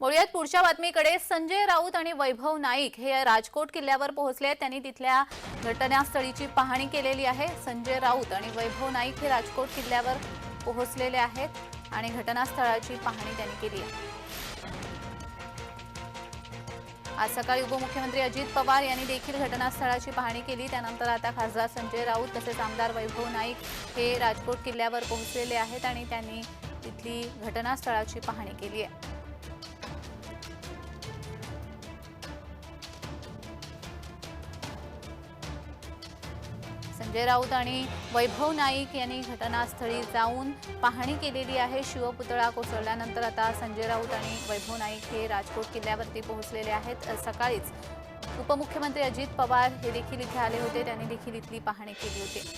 वळूयात पुढच्या बातमीकडे संजय राऊत आणि वैभव नाईक हे राजकोट किल्ल्यावर पोहोचले आहेत. त्यांनी तिथल्या घटनास्थळीची पाहणी केलेली आहे. संजय राऊत आणि वैभव नाईक हे राजकोट किल्ल्यावर पोहोचलेले आहेत आणि घटनास्थळाची पाहणी त्यांनी केली आहे. आज सकाळी उपमुख्यमंत्री अजित पवार यांनी देखील घटनास्थळाची पाहणी केली. त्यानंतर आता खासदार संजय राऊत तसेच आमदार वैभव नाईक हे राजकोट किल्ल्यावर पोहोचलेले आहेत आणि त्यांनी तिथली घटनास्थळाची पाहणी केली आहे. संजय राऊत आणि वैभव नाईक यांनी घटनास्थळी जाऊन पाहणी केलेली आहे. शिवपुतळा कोसळल्यानंतर आता संजय राऊत आणि वैभव नाईक हे राजकोट किल्ल्यावरती पोहोचलेले आहेत. सकाळीच उपमुख्यमंत्री अजित पवार हे देखील इथे आले होते. त्यांनी देखील इथली पाहणी केली होती.